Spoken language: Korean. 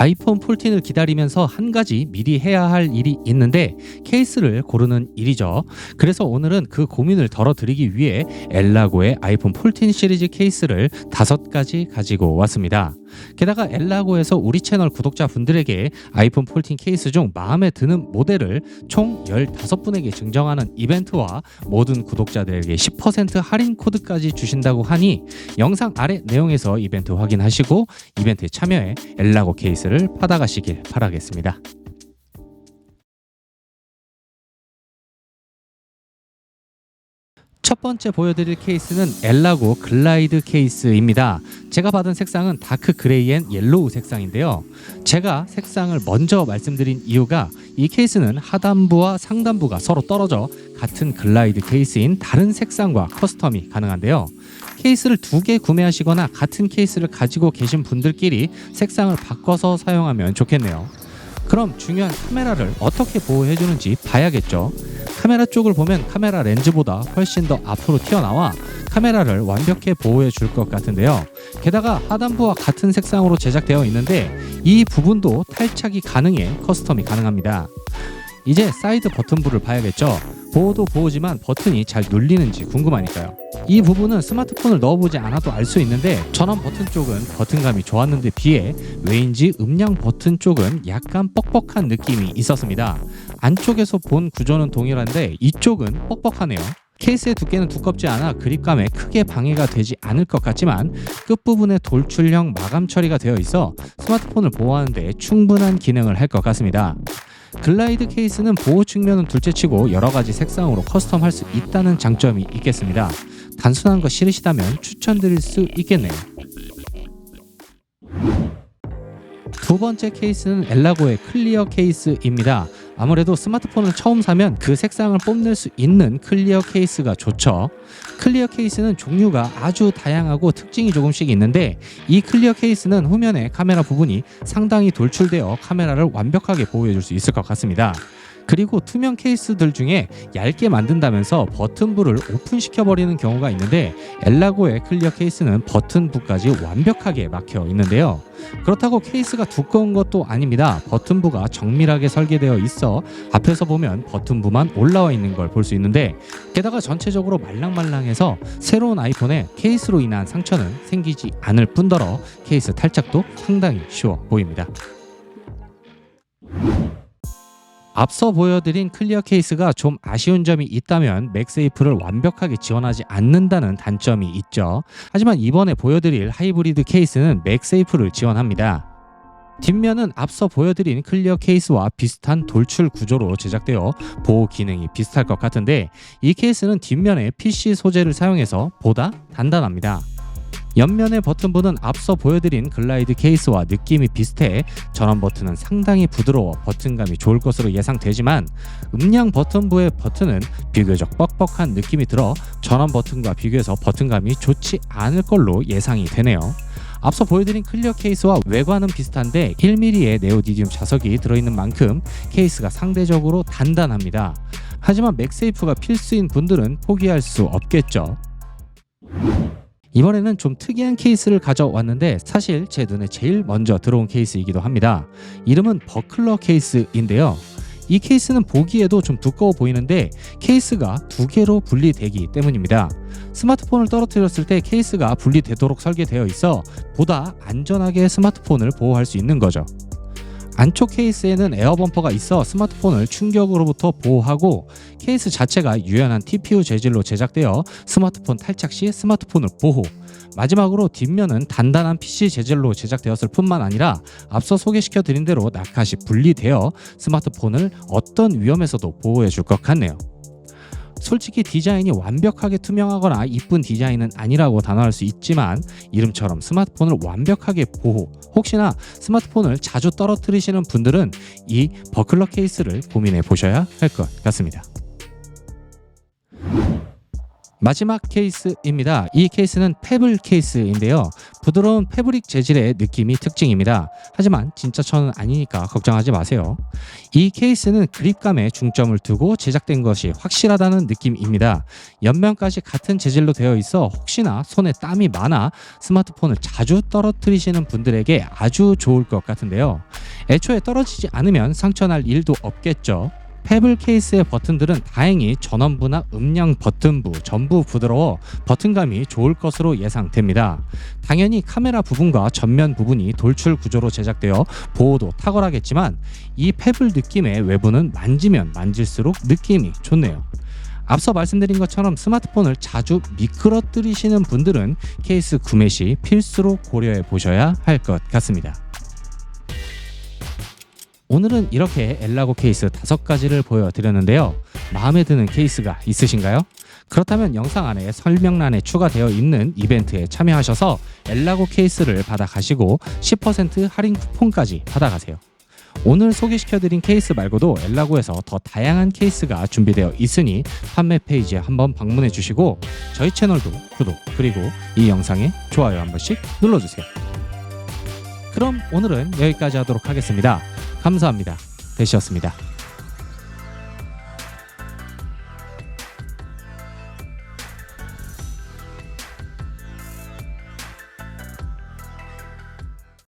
아이폰 14을 기다리면서 한 가지 미리 해야 할 일이 있는데 케이스를 고르는 일이죠. 그래서 오늘은 그 고민을 덜어드리기 위해 엘라고의 아이폰 14 시리즈 케이스를 다섯 가지 가지고 왔습니다. 게다가 엘라고에서 우리 채널 구독자분들에게 아이폰 14 케이스 중 마음에 드는 모델을 총 15분에게 증정하는 이벤트와 모든 구독자들에게 10% 할인 코드까지 주신다고 하니 영상 아래 내용에서 이벤트 확인하시고 이벤트에 참여해 엘라고 케이스를 받아가시길 바라겠습니다. 첫 번째 보여드릴 케이스는 엘라고 글라이드 케이스입니다. 제가 받은 색상은 다크 그레이 앤 옐로우 색상인데요. 제가 색상을 먼저 말씀드린 이유가 이 케이스는 하단부와 상단부가 서로 떨어져 같은 글라이드 케이스인 다른 색상과 커스텀이 가능한데요. 케이스를 두 개 구매하시거나 같은 케이스를 가지고 계신 분들끼리 색상을 바꿔서 사용하면 좋겠네요. 그럼 중요한 카메라를 어떻게 보호해 주는지 봐야겠죠. 카메라 쪽을 보면 카메라 렌즈보다 훨씬 더 앞으로 튀어나와 카메라를 완벽히 보호해 줄 것 같은데요. 게다가 하단부와 같은 색상으로 제작되어 있는데 이 부분도 탈착이 가능해 커스텀이 가능합니다. 이제 사이드 버튼부를 봐야겠죠. 보호도 보호지만 버튼이 잘 눌리는지 궁금하니까요. 이 부분은 스마트폰을 넣어보지 않아도 알 수 있는데 전원 버튼 쪽은 버튼감이 좋았는데 비해 왜인지 음량 버튼 쪽은 약간 뻑뻑한 느낌이 있었습니다. 안쪽에서 본 구조는 동일한데 이쪽은 뻑뻑하네요. 케이스의 두께는 두껍지 않아 그립감에 크게 방해가 되지 않을 것 같지만 끝부분에 돌출형 마감 처리가 되어 있어 스마트폰을 보호하는 데 충분한 기능을 할 것 같습니다. 글라이드 케이스는 보호 측면은 둘째치고 여러 가지 색상으로 커스텀할 수 있다는 장점이 있겠습니다. 단순한 거 싫으시다면 추천드릴 수 있겠네요. 두 번째 케이스는 엘라고의 클리어 케이스입니다. 아무래도 스마트폰을 처음 사면 그 색상을 뽐낼 수 있는 클리어 케이스가 좋죠. 클리어 케이스는 종류가 아주 다양하고 특징이 조금씩 있는데 이 클리어 케이스는 후면에 카메라 부분이 상당히 돌출되어 카메라를 완벽하게 보호해 줄 수 있을 것 같습니다. 그리고 투명 케이스들 중에 얇게 만든다면서 버튼부를 오픈시켜 버리는 경우가 있는데 엘라고의 클리어 케이스는 버튼부까지 완벽하게 막혀 있는데요. 그렇다고 케이스가 두꺼운 것도 아닙니다. 버튼부가 정밀하게 설계되어 있어 앞에서 보면 버튼부만 올라와 있는 걸 볼 수 있는데 게다가 전체적으로 말랑말랑해서 새로운 아이폰에 케이스로 인한 상처는 생기지 않을 뿐더러 케이스 탈착도 상당히 쉬워 보입니다. 앞서 보여드린 클리어 케이스가 좀 아쉬운 점이 있다면 맥세이프를 완벽하게 지원하지 않는다는 단점이 있죠. 하지만 이번에 보여드릴 하이브리드 케이스는 맥세이프를 지원합니다. 뒷면은 앞서 보여드린 클리어 케이스와 비슷한 돌출 구조로 제작되어 보호 기능이 비슷할 것 같은데 이 케이스는 뒷면에 PC 소재를 사용해서 보다 단단합니다. 옆면의 버튼부는 앞서 보여드린 글라이드 케이스와 느낌이 비슷해 전원 버튼은 상당히 부드러워 버튼감이 좋을 것으로 예상되지만 음량 버튼부의 버튼은 비교적 뻑뻑한 느낌이 들어 전원 버튼과 비교해서 버튼감이 좋지 않을 걸로 예상이 되네요. 앞서 보여드린 클리어 케이스와 외관은 비슷한데 1mm의 네오디듐 자석이 들어있는 만큼 케이스가 상대적으로 단단합니다. 하지만 맥세이프가 필수인 분들은 포기할 수 없겠죠. 이번에는 좀 특이한 케이스를 가져왔는데 사실 제 눈에 제일 먼저 들어온 케이스이기도 합니다. 이름은 버클러 케이스인데요. 이 케이스는 보기에도 좀 두꺼워 보이는데 케이스가 두 개로 분리되기 때문입니다. 스마트폰을 떨어뜨렸을 때 케이스가 분리되도록 설계되어 있어 보다 안전하게 스마트폰을 보호할 수 있는 거죠. 안쪽 케이스에는 에어 범퍼가 있어 스마트폰을 충격으로부터 보호하고 케이스 자체가 유연한 TPU 재질로 제작되어 스마트폰 탈착 시 스마트폰을 보호. 마지막으로 뒷면은 단단한 PC 재질로 제작되었을 뿐만 아니라 앞서 소개시켜 드린 대로 나카시 분리되어 스마트폰을 어떤 위험에서도 보호해 줄 것 같네요. 솔직히 디자인이 완벽하게 투명하거나 이쁜 디자인은 아니라고 단언할 수 있지만 이름처럼 스마트폰을 완벽하게 보호 혹시나 스마트폰을 자주 떨어뜨리시는 분들은 이 버클러 케이스를 고민해 보셔야 할 것 같습니다. 마지막 케이스입니다. 이 케이스는 페블 케이스인데요. 부드러운 패브릭 재질의 느낌이 특징입니다. 하지만 진짜 천은 아니니까 걱정하지 마세요. 이 케이스는 그립감에 중점을 두고 제작된 것이 확실하다는 느낌입니다. 옆면까지 같은 재질로 되어 있어 혹시나 손에 땀이 많아 스마트폰을 자주 떨어뜨리시는 분들에게 아주 좋을 것 같은데요. 애초에 떨어지지 않으면 상처날 일도 없겠죠. 페블 케이스의 버튼들은 다행히 전원부나 음량 버튼부 전부 부드러워 버튼감이 좋을 것으로 예상됩니다. 당연히 카메라 부분과 전면 부분이 돌출 구조로 제작되어 보호도 탁월하겠지만 이 페블 느낌의 외부는 만지면 만질수록 느낌이 좋네요. 앞서 말씀드린 것처럼 스마트폰을 자주 미끄러뜨리시는 분들은 케이스 구매 시 필수로 고려해 보셔야 할 것 같습니다. 오늘은 이렇게 엘라고 케이스 다섯 가지를 보여드렸는데요. 마음에 드는 케이스가 있으신가요? 그렇다면 영상 안에 설명란에 추가되어 있는 이벤트에 참여하셔서 엘라고 케이스를 받아가시고 10% 할인 쿠폰까지 받아가세요. 오늘 소개시켜드린 케이스 말고도 엘라고에서 더 다양한 케이스가 준비되어 있으니 판매 페이지에 한번 방문해 주시고 저희 채널도 구독 그리고 이 영상에 좋아요 한 번씩 눌러주세요. 그럼 오늘은 여기까지 하도록 하겠습니다. 감사합니다. 대시였습니다.